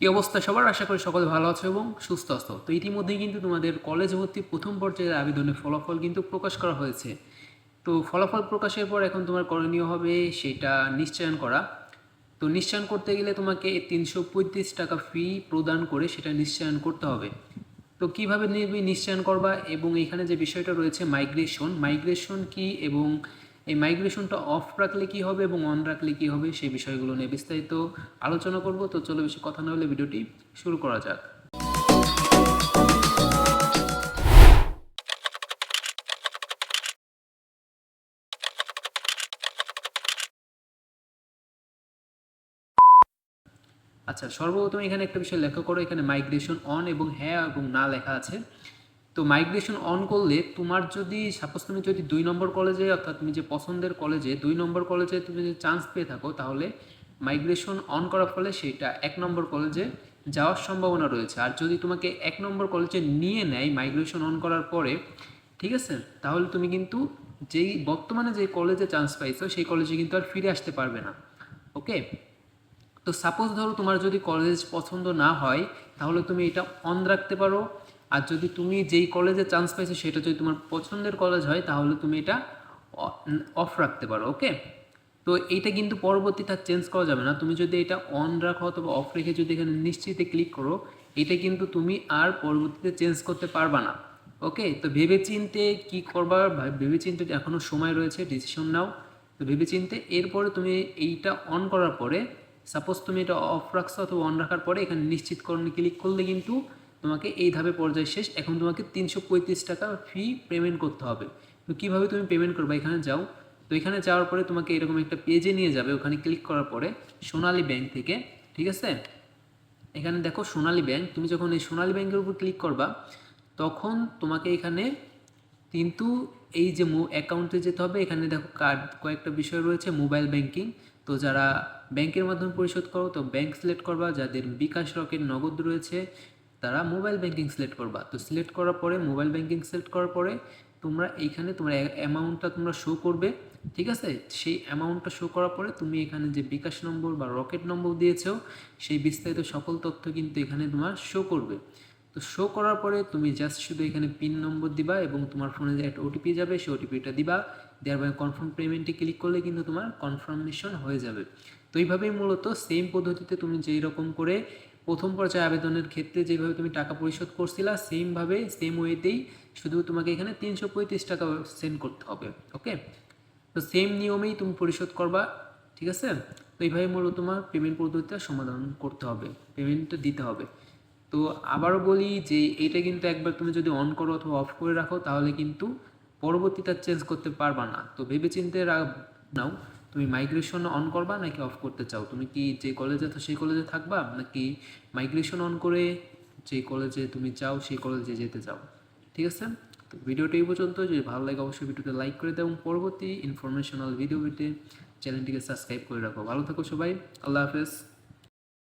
কি অবস্থা সবার? আশা করি সকলে ভালো আছো এবং সুস্থ আছো। তো ইতিমধ্যেই কিন্তু তোমাদের কলেজ ভর্তি প্রথম পর্যায়ের আবেদনের ফলাফল কিন্তু প্রকাশ করা হয়েছে। তো ফলাফল প্রকাশের পর এখন তোমার করণীয় হবে সেটা নিশ্চয়ন করা। তো নিশ্চয়ন করতে গেলে তোমাকে তিনশো পঁয়ত্রিশ টাকা ফি প্রদান করে সেটা নিশ্চয়ন করতে হবে। তো কীভাবে নিশ্চয়ন করবা এবং এখানে যে বিষয়টা রয়েছে মাইগ্রেশন মাইগ্রেশন কি এবং এই মাইগ্রেশনটা অফ রাখলে কি হবে এবং অন রাখলে কি হবে সেই বিষয়গুলো নিয়ে বিস্তারিত আলোচনা করব। তো চলো বেশি কথা না হলে ভিডিওটি শুরু করা যাক। আচ্ছা সর্বপ্রথম এখানে একটা বিষয় লেখা করো। এখানে মাইগ্রেশন অন এবং হ্যাঁ এবং না লেখা আছে। তো মাইগ্রেশন অন করলে তোমার যদি সাপোজ তুমি যদি দুই নম্বর কলেজে অর্থাৎ তুমি যে পছন্দের কলেজে দুই নম্বর কলেজে তুমি যদি চান্স পেয়ে থাকো, তাহলে মাইগ্রেশন অন করার ফলে সেটা এক নম্বর কলেজে যাওয়ার সম্ভাবনা রয়েছে। আর যদি তোমাকে এক নম্বর কলেজে নিয়ে নেয় মাইগ্রেশন অন করার পরে, ঠিক আছে? তাহলে তুমি কিন্তু যেই বর্তমানে যে কলেজে চান্স পাইছো, সেই কলেজে কিন্তু আর ফিরে আসতে পারবে না। ওকে তো সাপোজ ধরো তোমার যদি কলেজ পছন্দ না হয়, তাহলে তুমি এটা অন রাখতে পারো। আর যদি তুমি যেই কলেজে চান্স পাইছো, সেটা যদি তোমার পছন্দের কলেজ হয়, তাহলে তুমি এটা অফ রাখতে পারো ওকে তো এইটা কিন্তু পরবর্তীতে আর চেঞ্জ করা যাবে না। তুমি যদি এটা অন রাখো অথবা অফ রেখে যদি এখানে নিশ্চিতে ক্লিক করো, এটা কিন্তু তুমি আর পরবর্তীতে চেঞ্জ করতে পারবা না ওকে তো ভেবে চিনতে কী করবা ভেবে চিনতে এখনও সময় রয়েছে ডিসিশন নাও। তো ভেবে চিনতে এরপরে তুমি এইটা অন করার পরে সাপোজ তুমি এটা অফ রাখছো অথবা অন রাখার পরে, এখানে নিশ্চিতকরণে ক্লিক করলে কিন্তু তোমাকে এই ধাপে পর্যায় শেষ। এখন তোমাকে তিনশো পঁয়ত্রিশ টাকা ফি পেমেন্ট করতে হবে। তো কীভাবে তুমি পেমেন্ট করবে? এখানে যাও। তো এখানে যাওয়ার পরে তোমাকে এরকম একটা পেজে নিয়ে যাবে। ওখানে ক্লিক করার পরে সোনালী ব্যাংক থেকে, ঠিক আছে? এখানে দেখো সোনালী ব্যাংক তুমি যখন এই সোনালী ব্যাংকের উপর ক্লিক করবা, তখন তোমাকে এখানে কিন্তু এই যে অ্যাকাউন্টে যেতে হবে। এখানে দেখো কার্ড কয়েকটা বিষয় রয়েছে। মোবাইল ব্যাংকিং তো যারা ব্যাংকের মাধ্যমে পরিশোধ করো, তো ব্যাংক সিলেক্ট করবা। যাদের বিকাশ রকের নগদ রয়েছে তারা মোবাইল ব্যাংকিং সিলেক্ট করবা। তো সিলেক্ট করার পরে মোবাইল ব্যাংকিং সিলেক্ট করার পরে তোমরা এইখানে তোমার অ্যামাউন্টটা তোমরা শো করবে, ঠিক আছে? সেই অ্যামাউন্টটা শো করার পরে তুমি এখানে যে বিকাশ নম্বর বা রকেট নম্বর দিয়েছ, সেই বিস্তারিত সকল তথ্য কিন্তু এখানে তোমার শো করবে। তো শো করার পরে তুমি জাস্ট শুধু এখানে পিন নম্বর দিবা এবং তোমার ফোনে যে একটা ওটিপি যাবে, সেই ওটিপিটা দিবা। দেওয়ার পরে কনফার্ম পেমেন্টে ক্লিক করলে কিন্তু তোমার কনফার্মেশন হয়ে যাবে। তো এইভাবেই মূলত সেম পদ্ধতিতে তুমি যেই রকম করে প্রথম পর্যায়ে আবেদনের ক্ষেত্রে যেভাবে তুমি টাকা পরিশোধ করছিলা, সেমভাবে সেম ওয়েতেই শুধু তোমাকে এখানে তিনশো পঁয়ত্রিশ টাকা সেন্ড করতে হবে ওকে তো সেম নিয়মেই তুমি পরিশোধ করবা, ঠিক আছে? তো এইভাবে মূলত তোমার পেমেন্ট পদ্ধতিটা সমাধান করতে হবে পেমেন্টটা দিতে হবে। তো আবারও বলি যে এটা কিন্তু একবার তুমি যদি অন করো অথবা অফ করে রাখো, তাহলে কিন্তু পরবর্তীটা চেঞ্জ করতে পারবা না। তো ভেবে চিনতে নাও তুমি মাইগ্রেশন অন করবা নাকি অফ করতে চাও? তুমি কি যে কলেজে তো সেই কলেজে থাকবা নাকি মাইগ্রেশন অন করে যে কলেজে তুমি চাও সেই কলেজে যেতে চাও? ঠিক আছে? তো ভিডিওটি এই পর্যন্ত। যদি ভালো লাগে অবশ্যই ভিডিওতে লাইক করে দাও এবং পরবর্তী ইনফরমেশনাল ভিডিও পেতে চ্যানেলটিকে সাবস্ক্রাইব করে রাখো। ভালো থাকো সবাই। আল্লাহ হাফেজ।